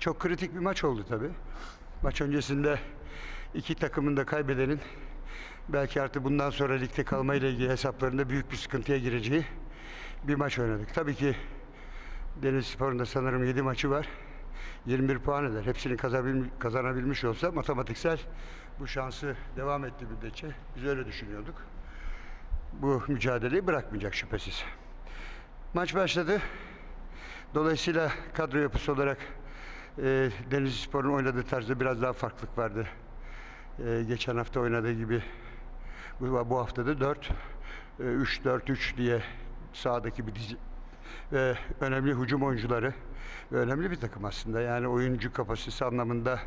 Çok kritik bir maç oldu tabii. Maç öncesinde iki takımın da kaybedenin belki artık bundan sonra ligde kalmayla ilgili hesaplarında büyük bir sıkıntıya gireceği bir maç oynadık. Tabii ki Deniz Spor'un da sanırım 7 maçı var. 21 puan eder. Hepsini kazanabilmiş, olsa matematiksel bu şansı devam etti müddetçe. Biz öyle düşünüyorduk. Bu mücadeleyi bırakmayacak şüphesiz. Maç başladı. Dolayısıyla kadro yapısı olarak e, Denizli Spor'un oynadığı tarzda biraz daha farklılık vardı. E, geçen hafta oynadığı gibi bu, bu hafta da 4 e, 3-4-3 diye sahadaki bir dizi ve önemli hücum oyuncuları ve önemli bir takım aslında. Yani oyuncu kapasitesi anlamında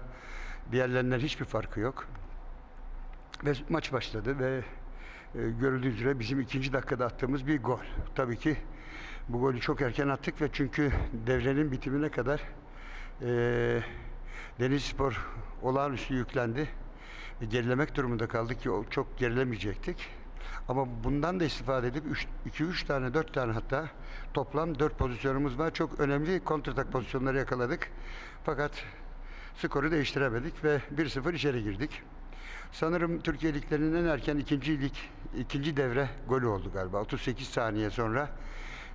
diğerlerinden hiçbir farkı yok. Ve maç başladı ve e, görüldüğü üzere bizim ikinci dakikada attığımız bir gol. Tabii ki bu golü çok erken attık ve çünkü devrenin bitimine kadar e, Denizlispor olağanüstü yüklendi. E, gerilemek durumunda kaldık ki çok gerilemeyecektik. Ama bundan da istifade edip 2-3 tane 4 tane hatta toplam 4 pozisyonumuz var. Çok önemli kontratak pozisyonları yakaladık. Fakat skoru değiştiremedik ve 1-0 içeri girdik. Sanırım Türkiye liglerinin en erken ikinci lig, ikinci devre golü oldu galiba. 38 saniye sonra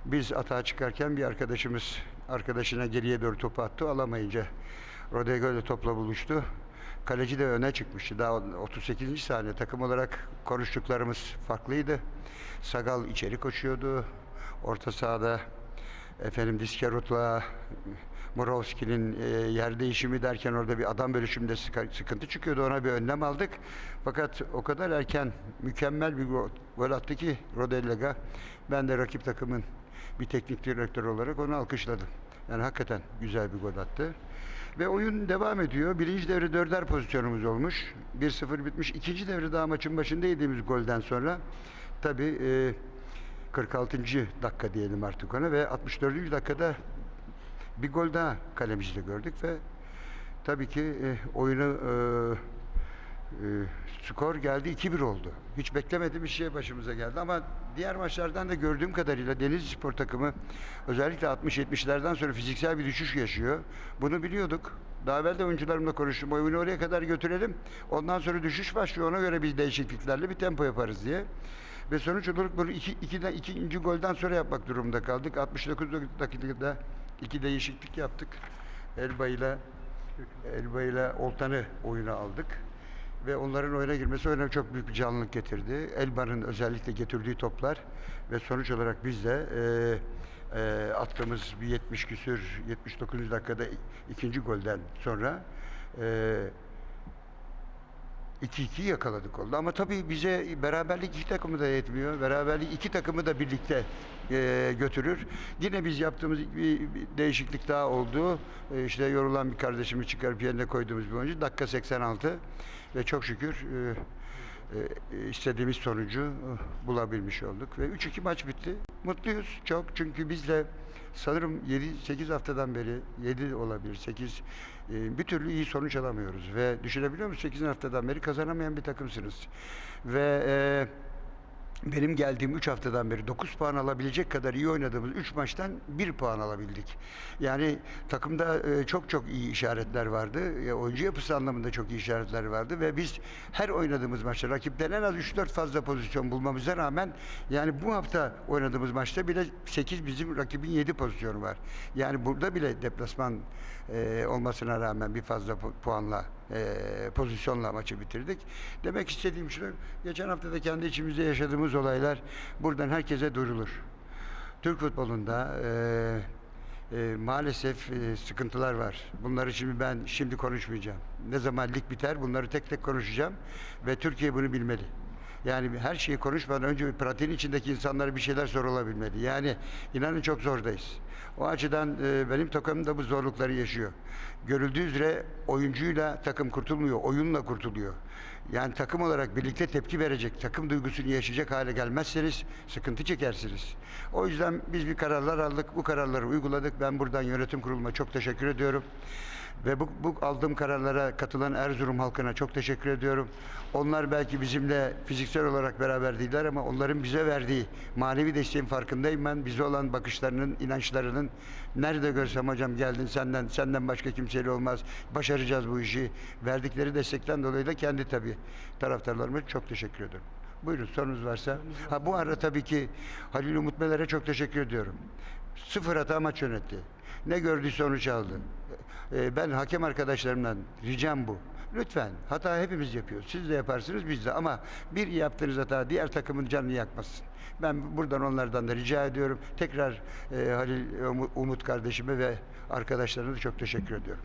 biz atağa çıkarken bir arkadaşımız arkadaşına geriye doğru topu attı. Alamayınca Rodrigo ile topla buluştu. Kaleci de öne çıkmıştı. Daha 38. saniye takım olarak konuştuklarımız farklıydı. Sagal içeri koşuyordu. Orta sahada efendim Diskerut'la Murovski'nin e, yer değişimi derken orada bir adam bölüşümünde sıkı- sıkıntı çıkıyordu. Ona bir önlem aldık. Fakat o kadar erken mükemmel bir gol attı ki Rodellega. Ben de rakip takımın bir teknik direktör olarak onu alkışladım. Yani hakikaten güzel bir gol attı. Ve oyun devam ediyor. Birinci devre dörder pozisyonumuz olmuş. 1-0 bitmiş. İkinci devre daha maçın başında yediğimiz golden sonra tabii e, 46. dakika diyelim artık ona ve 64. dakikada bir gol daha kalemizde gördük ve tabii ki e, oyunu e, e, skor geldi 2-1 oldu. Hiç beklemediğim bir şey başımıza geldi ama diğer maçlardan da gördüğüm kadarıyla Denizli Spor takımı özellikle 60-70'lerden sonra fiziksel bir düşüş yaşıyor. Bunu biliyorduk. Daha evvel de oyuncularımla konuştum. Oyunu oraya kadar götürelim. Ondan sonra düşüş başlıyor. Ona göre biz değişikliklerle bir tempo yaparız diye. Ve sonuç olarak bunu iki, ikiden, ikinci golden sonra yapmak durumunda kaldık. 69 dakikada iki değişiklik yaptık. Elba ile Elba ile Oltan'ı oyuna aldık. Ve onların oyuna girmesi oyuna çok büyük bir canlılık getirdi. Elba'nın özellikle getirdiği toplar ve sonuç olarak biz de e, e, attığımız bir 70 küsür 79. dakikada ikinci golden sonra e, 2-2 yakaladık oldu. Ama tabii bize beraberlik iki takımı da yetmiyor. Beraberlik iki takımı da birlikte e, götürür. Yine biz yaptığımız bir, bir değişiklik daha oldu. E, işte yorulan bir kardeşimi çıkarıp yerine koyduğumuz bir oyuncu. Dakika 86 ve çok şükür e, e, istediğimiz sonucu e, bulabilmiş olduk. Ve 3-2 maç bitti. Mutluyuz çok. Çünkü bizle sanırım 7-8 haftadan beri 7 olabilir 8 e, bir türlü iyi sonuç alamıyoruz. Ve düşünebiliyor musunuz? 8 haftadan beri kazanamayan bir takımsınız. Ve e, benim geldiğim 3 haftadan beri 9 puan alabilecek kadar iyi oynadığımız 3 maçtan 1 puan alabildik. Yani takımda e, çok çok iyi işaretler vardı. E, oyuncu yapısı anlamında çok iyi işaretler vardı ve biz her oynadığımız maçta rakipten en az 3-4 fazla pozisyon bulmamıza rağmen yani bu hafta oynadığımız maçta bile 8 bizim rakibin 7 pozisyonu var. Yani burada bile deplasman e, olmasına rağmen bir fazla pu- puanla e, pozisyonla maçı bitirdik. Demek istediğim şu, geçen hafta da kendi içimizde yaşadığımız olaylar buradan herkese duyurulur. Türk futbolunda e, e, maalesef e, sıkıntılar var. Bunları şimdi ben şimdi konuşmayacağım. Ne zaman lig biter bunları tek tek konuşacağım ve Türkiye bunu bilmeli. Yani her şeyi konuşmadan önce bir pratiğin içindeki insanlara bir şeyler sorulabilmeli. Yani inanın çok zordayız. O açıdan e, benim takımım da bu zorlukları yaşıyor. Görüldüğü üzere oyuncuyla takım kurtulmuyor, oyunla kurtuluyor. yani takım olarak birlikte tepki verecek, takım duygusunu yaşayacak hale gelmezseniz sıkıntı çekersiniz. O yüzden biz bir kararlar aldık, bu kararları uyguladık. Ben buradan yönetim kuruluma çok teşekkür ediyorum. Ve bu, bu aldığım kararlara katılan Erzurum halkına çok teşekkür ediyorum. Onlar belki bizimle fiziksel olarak beraber değiller ama onların bize verdiği manevi desteğin farkındayım ben. Bize olan bakışlarının, inançlarının nerede görsem hocam geldin senden, senden başka kimseyle olmaz. Başaracağız bu işi. Verdikleri destekten dolayı da kendi tabii taraftarlarıma çok teşekkür ediyorum. Buyurun sorunuz varsa. Ha bu arada tabii ki Halil Umut Meler'e çok teşekkür ediyorum. Sıfır hata maç yönetti. Ne gördüyse onu çaldı. Ee, ben hakem arkadaşlarımdan ricam bu. Lütfen hata hepimiz yapıyoruz. Siz de yaparsınız biz de ama bir yaptığınız hata diğer takımın canını yakmasın. Ben buradan onlardan da rica ediyorum. Tekrar e, Halil Umut kardeşime ve arkadaşlarına da çok teşekkür ediyorum.